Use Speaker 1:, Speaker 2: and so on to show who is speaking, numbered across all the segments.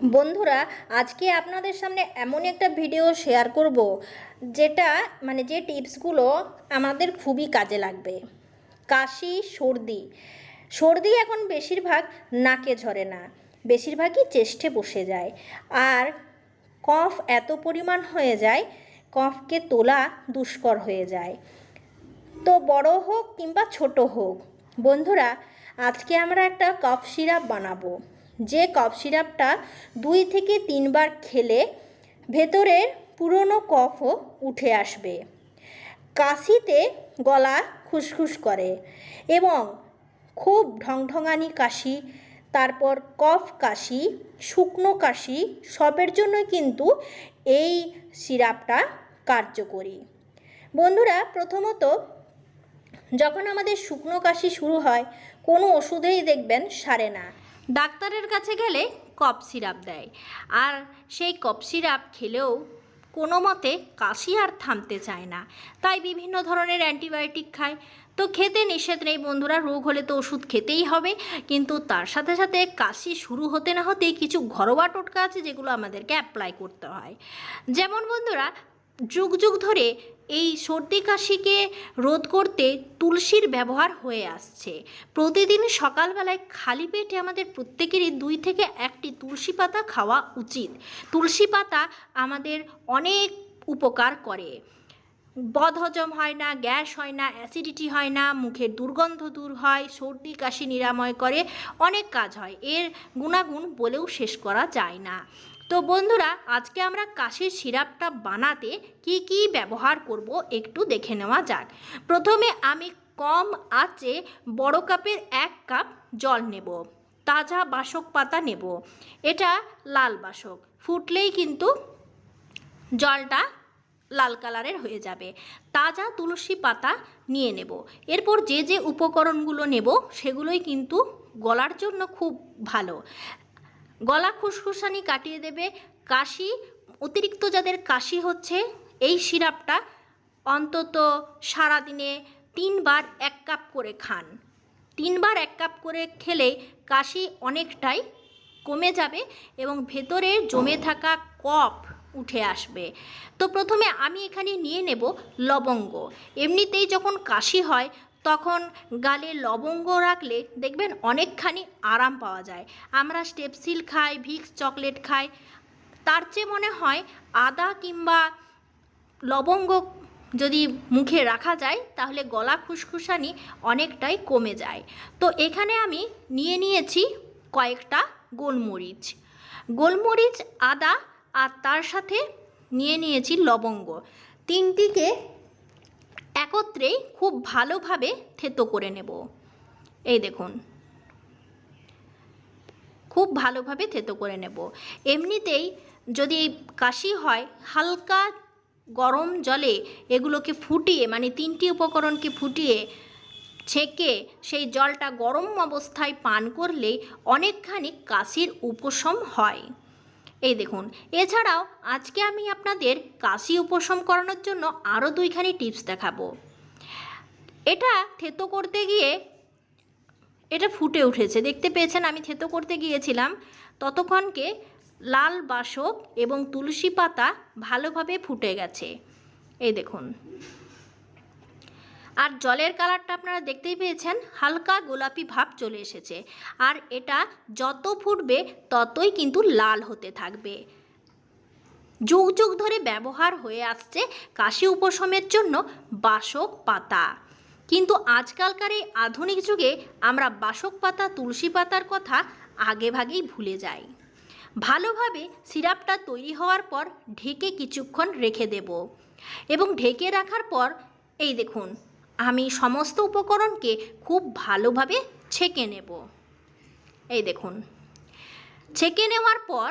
Speaker 1: বন্ধুরা, আজকে আপনাদের সামনে এমন একটা ভিডিও শেয়ার করব, যেটা মানে যে টিপসগুলো আমাদের খুবই কাজে লাগবে। কাশি, সর্দি। সর্দি এখন বেশিরভাগ নাকে ঝরে না, বেশিরভাগই চেষ্টে বসে যায়। আর কফ এত পরিমাণ হয়ে যায়, কফকে তোলা দুষ্কর হয়ে যায়। তো বড় হোক কিংবা ছোট হোক, বন্ধুরা, আজকে আমরা একটা কফ সিরাপ বানাবো। যে কফ সিরাপটা দুই থেকে তিনবার খেলে ভেতরের পুরনো কফও উঠে আসবে। কাশিতে গলা খুসখুস করে এবং খুব ঢংঢঙানি কাশি, তারপর কফ কাশি, শুকনো কাশি সবের জন্য কিন্তু এই সিরাপটা কার্যকরী। বন্ধুরা, প্রথমত যখন আমাদের শুকনো কাশি শুরু হয়, কোনো ওষুধেই দেখবেন সারে না। ডাক্তারের কাছে গেলে কফ সিরাপ দেয়। আর সেই কফ সিরাপ খেলেও কোনো মতে কাশি আর থামতে চায় না। তাই বিভিন্ন ধরনের অ্যান্টিবায়োটিক খায়। তো খেতে নিষেধ নেই বন্ধুরা, রোগ হলে তো ওষুধ খেতেই হবে। কিন্তু তার সাথে সাথে কাশি শুরু হতে না হতেই কিছু ঘরোয়া টোটকা আছে যেগুলো আমাদেরকে অ্যাপ্লাই করতে হয়। যেমন বন্ধুরা যুগ যুগ ধরে এই সর্দি কাশিকে রোধ করতে তুলসীর ব্যবহার হয়ে আসছে। প্রতিদিন সকালবেলায় খালি পেটে আমাদের প্রত্যেকেরই দুই থেকে একটি তুলসী পাতা খাওয়া উচিত। তুলসী পাতা আমাদের অনেক উপকার করে। বদহজম হয় না, গ্যাস হয় না, অ্যাসিডিটি হয় না মুখের দুর্গন্ধ দূর হয়, সর্দি, কাশি নিরাময় করে অনেক কাজ হয়। এর গুণাগুণ বলেও শেষ করা যায় না। তো বন্ধুরা, আজকে আমরা কাশির সিরাপটা বানাতে কি কি ব্যবহার করব একটু দেখে নেওয়া যাক। প্রথমে আমি কম আঁচে বড় কাপের এক কাপ জল নেব, তাজা বাসক পাতা নেব। এটা লাল বাসক, ফুটলেই কিন্তু জলটা লাল কালারের হয়ে যাবে। তাজা তুলসী পাতা নিয়ে নেব। এরপর যে যে উপকরণগুলো নেব, সেগুলোই কিন্তু গলার জন্য খুব ভালো। গলা খুসখুসানি কাটিয়ে দেবে। কাশি, অতিরিক্ত যাদের কাশি হচ্ছে, এই সিরাপটা অন্তত সারাদিনে তিনবার এক কাপ করে খান। তিনবার এক কাপ করে খেলে কাশি অনেকটাই কমে যাবে এবং ভেতরে জমে থাকা কফ উঠে আসবে। তো প্রথমে আমি এখানে নিয়ে নেব লবঙ্গ। এমনিতেই যখন কাশি হয়, তখন গালে লবঙ্গ রাখলে দেখবেন অনেকখানি আরাম পাওয়া যায়। আমরা স্টেপসিল খাই, ভিক্স চকলেট খাই। তার চেয়ে মনে হয় আদা কিংবা লবঙ্গ যদি মুখে রাখা যায়, তাহলে গলা খুসখুসানি অনেকটাই কমে যায়। তো এখানে আমি নিয়ে নিয়েছি কয়েকটা গোলমরিচ। গোলমরিচ, আদা আর তার সাথে নিয়ে নিয়েছি লবঙ্গ। তিনটিকে একত্রেই খুব ভালোভাবে থেতো করে নেব। এই দেখুন। খুব ভালোভাবে থেতো করে নেব। এমনিতেই যদি কাশি হয়, হালকা গরম জলে এগুলোকে ফুটিয়ে মানে তিনটি উপকরণকে ফুটিয়ে ছেঁকে সেই জলটা গরম অবস্থায় পান করলে অনেকখানি কাশির উপশম হয়। এই দেখুন, এছাড়াও আজকে আমি আপনাদের কাশি উপশম করানোর জন্য আরও দুইখানি টিপস দেখাবো। এটা থেতো করতে গিয়ে, এটা ফুটে উঠেছে, দেখতে পেয়েছেন আমি থেতো করতে গিয়েছিলাম। ততক্ষণকে লাল বাসক এবং তুলসী পাতা ভালোভাবে ফুটে গেছে। এই দেখুন। আর জলের কালারটা আপনারা দেখতেই পেয়েছেন, হালকা গোলাপি ভাব চলে এসেছে। আর এটা যত ফুটবে, ততই কিন্তু লাল হতে থাকবে। যুগ যুগ ধরে ব্যবহার হয়ে আসছে কাশি উপশমের জন্য বাসক পাতা। কিন্তু আজকালকার এই আধুনিক যুগে আমরা বাসক পাতা, তুলসী পাতার কথা আগে ভাগেই ভুলে যাই। ভালোভাবে সিরাপটা তৈরি হওয়ার পর ঢেকে কিছুক্ষণ রেখে দেব। এবং ঢেকে রাখার পর, এই দেখুন আমি সমস্ত উপকরণকে খুব ভালোভাবে ছেঁকে নেব। এই দেখুন। ছেঁকে নেওয়ার পর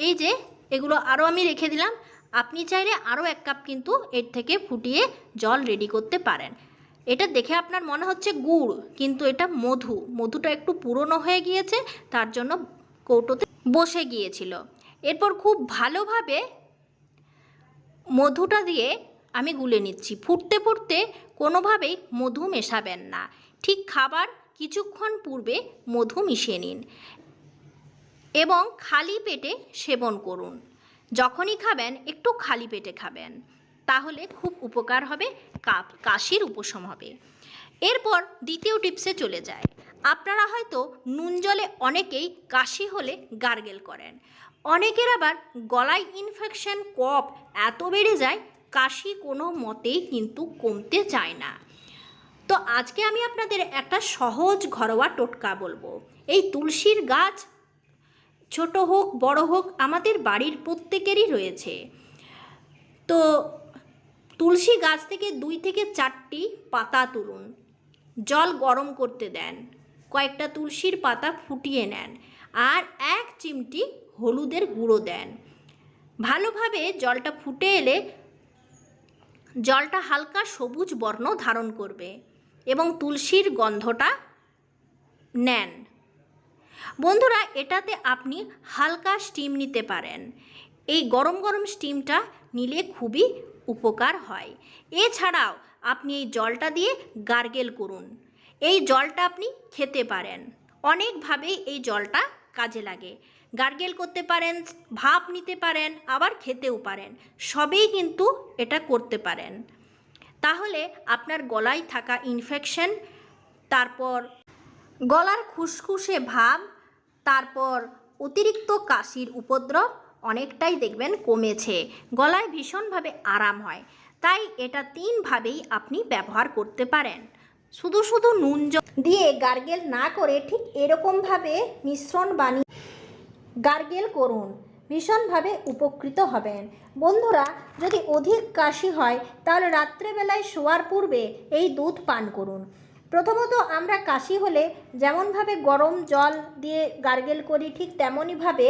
Speaker 1: এই যে এগুলো আরও আমি রেখে দিলাম, আপনি চাইলে আরও এক কাপ কিন্তু এর থেকে ফুটিয়ে জল রেডি করতে পারেন। এটা দেখে আপনার মনে হচ্ছে গুড়, কিন্তু এটা মধু। মধুটা একটু পুরনো হয়ে গিয়েছে, তার জন্য কৌটোতে বসে গিয়েছিল। এরপর খুব ভালোভাবে মধুটা দিয়ে আমি গুলে নিচ্ছি। ফুটতে ফুটতে কোনোভাবেই মধু মেশাবেন না। ঠিক খাবার কিছুক্ষণ পূর্বে মধু মিশিয়ে নিন এবং খালি পেটে সেবন করুন। যখনই খাবেন, একটু খালি পেটে খাবেন। তাহলে খুব উপকার হবে, কাপ, কাশির উপশম হবে। এরপর দ্বিতীয় টিপসে চলে যায় আপনারা হয়তো নুন জলে অনেকেই কাশি হলে গার্গেল করেন। অনেকের আবার গলায় ইনফেকশন কফ এত বেড়ে যায় কাশি কোনো মতেই কিন্তু কমতে চায় না। তো আজকে আমি আপনাদের একটা সহজ ঘরোয়া টোটকা বলব। এই তুলসীর গাছ ছোট হোক, বড় হোক, আমাদের বাড়ির প্রত্যেকেরই রয়েছে। তো তুলসী গাছ থেকে দুই থেকে চারটি পাতা তুলুন। জল গরম করতে দেন। কয়েকটা তুলসীর পাতা ফুটিয়ে নেন। আর এক চিমটি হলুদের গুঁড়ো দেন। ভালোভাবে জলটা ফুটে এলে জলটা হালকা সবুজ বর্ণ ধারণ করবে এবং তুলসীর গন্ধটা নেন। বন্ধুরা, এটাতে আপনি হালকা স্টিম নিতে পারেন। এই গরম গরম স্টিমটা নিলে খুবই উপকার হয়। এছাড়াও আপনি এই জলটা দিয়ে গার্গেল করুন। এই জলটা আপনি খেতে পারেন। অনেকভাবেই এই জলটা কাজে লাগে। গার্গেল করতে পারেন, ভাপ নিতে পারেন, আবার খেতেও পারেন। সবেই কিন্তু এটা করতে পারেন। তাহলে আপনার গলায় থাকা ইনফেকশন তারপর গলার খুসখুসে ভাব, তারপর অতিরিক্ত কাশির উপদ্রব অনেকটাই দেখবেন কমেছে। গলায় ভীষণভাবে আরাম হয়। তাই এটা তিনভাবেই আপনি ব্যবহার করতে পারেন। শুধু শুধু নুন দিয়ে গার্গেল না করে ঠিক এরকমভাবে মিশ্রণ বানিয়ে গার্গেল করুন। ভীষণভাবে উপকৃত হবেন। বন্ধুরা, যদি অধিক কাশি হয়, তাহলে রাত্রেবেলায় শোয়ার পূর্বে এই দুধ পান করুন। প্রথমত আমরা কাশি হলে যেমনভাবে গরম জল দিয়ে গার্গেল করি, ঠিক তেমনইভাবে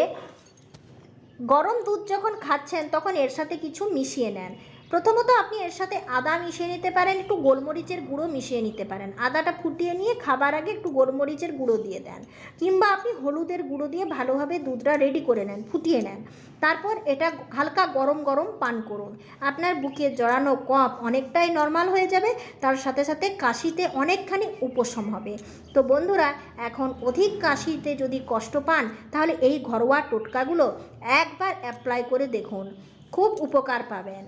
Speaker 1: গরম দুধ যখন খাচ্ছেন, তখন এর সাথে কিছু মিশিয়ে নেন। প্রথমত আপনি এর সাথে আদা মিশিয়ে নিতে পারেন, একটু গোলমরিচের গুঁড়ো মিশিয়ে নিতে পারেন। আদাটা ফুটিয়ে নিয়ে খাবার আগে একটু গোলমরিচের গুঁড়ো দিয়ে দেন কিংবা আপনি হলুদের গুঁড়ো দিয়ে ভালোভাবে দুধটা রেডি করে নেন, ফুটিয়ে নেন। তারপর এটা হালকা গরম গরম পান করুন। আপনার বুকে জড়ানো কফ অনেকটাই নর্মাল হয়ে যাবে, তার সাথে সাথে কাশিতে অনেকখানি উপশম হবে। তো বন্ধুরা, এখন অধিক কাশিতে যদি কষ্ট পান, তাহলে এই ঘরোয়া টোটকাগুলো একবার অ্যাপ্লাই করে দেখুন। খুব উপকার পাবেন।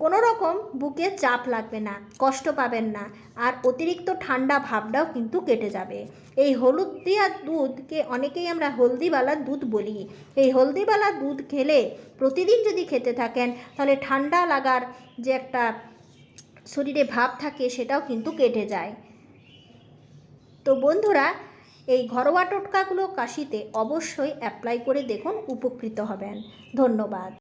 Speaker 1: কোনো রকম বুকে চাপ লাগবে না, কষ্ট পাবেন না আর অতিরিক্ত ঠান্ডা ভাবটাও কিন্তু কেটে যাবে। এই হলুদ দেওয়া দুধকে অনেকেই আমরা হলদিওয়ালা দুধ বলি। এই হলদিওয়ালা দুধ খেলে প্রতিদিন যদি খেতে থাকেন, তাহলে ঠান্ডা লাগার যে একটা শরীরে ভাব থাকে সেটাও কিন্তু কেটে যায়। তো বন্ধুরা, এই ঘরোয়া টোটকাগুলো কাশিতে অবশ্যই অ্যাপ্লাই করে দেখুন, উপকৃত হবেন। ধন্যবাদ।